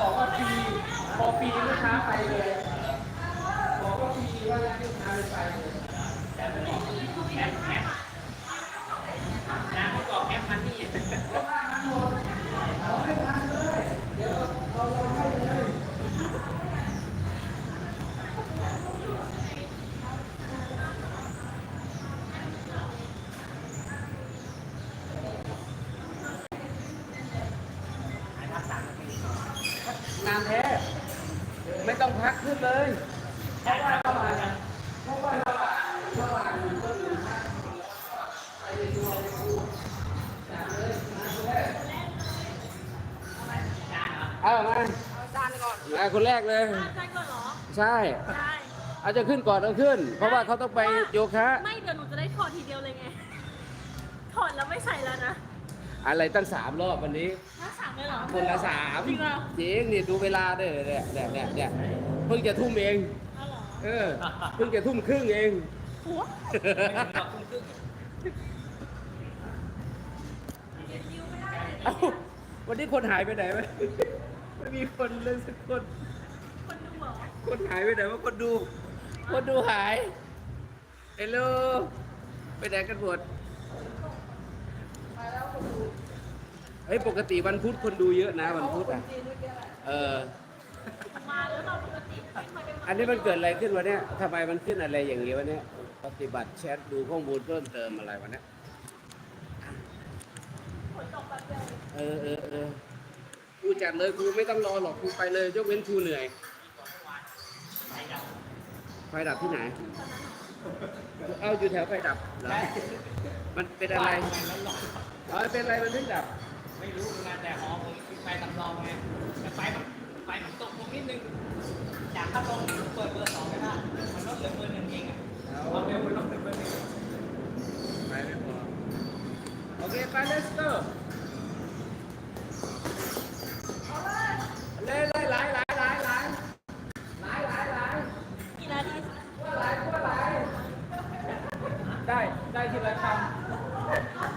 บอกว่าฟรีพอฟรีลูกค้าไปเลยบอกว่าฟรีว่าแล้วลูกค้าเลยไปเลย แต่ไม่บอกแอปแอปนะเขาบอกแอปมันนี่ งาน แท้ไม่ต้องพักขึ้นเลยเพราะว่าระหว่างเพราะว่าระหว่างระหว่างต้นหนึ่งพักไปในตัวในคู่จากเลยมาคนแรกเอามาจานก่อนมาคนแรกเลยจานก่อนเหรอใช่ได้อาจจะขึ้นก่อนต้องขึ้น เพราะว่าเขาต้องไปโยคะ ไม่เดี๋ยวหนูจะได้ถอดทีเดียวเลยไงถอดแล้วไม่ใส่แล้วนะ อะไรตั้งสามรอบวันนี้น่าสั่งเลยเหรอ คนละสามจริงเหรอ จริงนี่ดูเวลาด้วยเนี่ยเนี่ยเนี่ยเนี่ยเพิ่งจะทุ่มเอง เอาเหรอเออ เพิ่งจะทุ่มครึ่งเอง หัวเราคุ้มครึ่งเอ้าวันนี้คนหายไปไหนไหมไม่มีคนเลยสักคน คนดูเหรอคนหายไปไหนว่าคนดู คนดูหายเฮลโลไปไหนกันหมด ฮ้ยปกติวันพุธคนดูเยอะนะวันพุธอะเออมาแล้วเราปกติไม่เคยได้มาอันนี้มันเกิดอะไรขึ้นวะเนี่ยทำไมมันขึ้นอะไรอย่างนี้วะเนี่ยปฏิบัติแชทดูข้อมูลเพิ่มเติมอะไรวะเนี่ยฝนตกแป๊บเดียวเออเออเออครูจัดเลยครูไม่ต้องรอหรอกครูไปเลยยกเว้นครูเหนื่อยไฟดับที่ไหน เอาอยู่แถวไฟดับเหรอมันเป็นอะไรอ๋อเป็นอะไรมันถึงดับ ไม่รู้เหมือนกันแต่หอผมคือไฟสำรองไงแต่ไฟไฟมันตกลงนิดนึงอยากข้าลมผมเปิดเบอร์สองไม่ได้มันต้องเหลือเบอร์หนึ่งเองอะความเร็วมันต้องเหลือเบอร์หนึ่งไปไม่พอโอเคไปเลสเตอร์เล่นเล่นหลายหลายหลายหลายหลายหลายหลายทีละทีว่าหลายว่าหลายได้ได้ทีละคำ